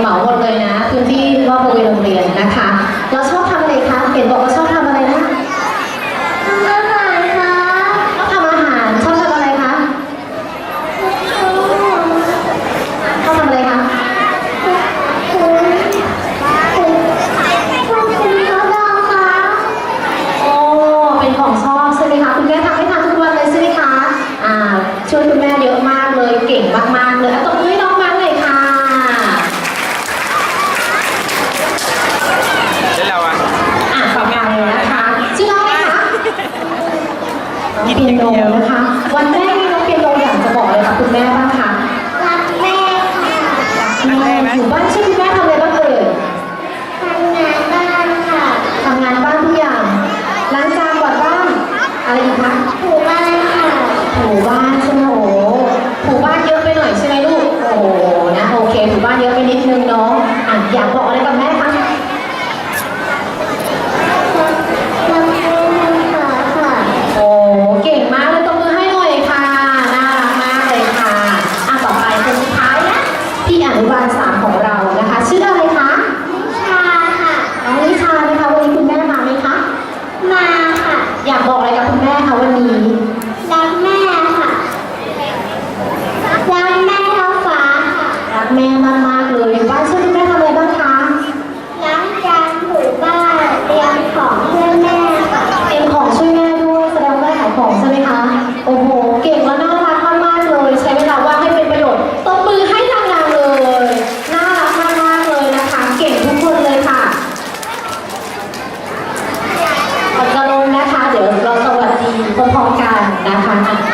เหมาหมดเลยนะพื้นที่รอบบริเวณโรงเรียนนะคะ เราชอบทำอะไรคะเห็นบอกว่าชอบทำอะไรนะทำอาหารค่ะชอบทำอาหารชอบทำอะไรคะชอบทำอะไรคะโอ้เป็นของชอบใช่ไหมคะคุณแม่ทำให้ทานทุกวันเลยใช่ไหมคะอ่าช่วยคุณแม่เยอะมากเลย เก่งมากๆเลยอะตบมือให้น้องมันเลยค่ะ แล้วเราอะ อะต่อไปนะคะ ชื่อน้องอะไรคะน้อง เปียโนนะคะ วันแม่นี่น้องเปียโนอยากจะบอกเลยค่ะคุณแม่บ้างค่ะรักแม่ค่ะแม่อยู่บ้านช่วยคุณแม่ทำอะไรบ้างเอ่ยทำงานบ้านค่ะทำงานบ้านทุกอย่างล้างจานกวาดบ้านอะไรอีกคะถูบ้านค่ะถูบ้านใช่ไหมโอ้โหถูบ้านเยอะไปหน่อยใช่ไหมลูกโอ้โหนะโอเคถูบ้านเยอะไปนิดนึงเนาะอะอยากบอกอะไรกับแม่คะ รักแม่ค่ะค่ะ โอ้เก่งมากเลยตบมือให้หน่อยค่ะ น่ารักมากเลยค่ะ อะต่อไปคนสุดท้ายนะพี่อนุบาลสามของเรานะคะ ชื่ออะไรคะ ชาค่ะ น้องนิชานะคะวันนี้คุณแม่มาไหมคะ มาค่ะ อยากบอกอะไรกับคุณแม่คะวันนี้รักแม่ค่ะ รักแม่เท่าฟ้าค่ะ รักแม่มากๆ พร้อมกันนะคะ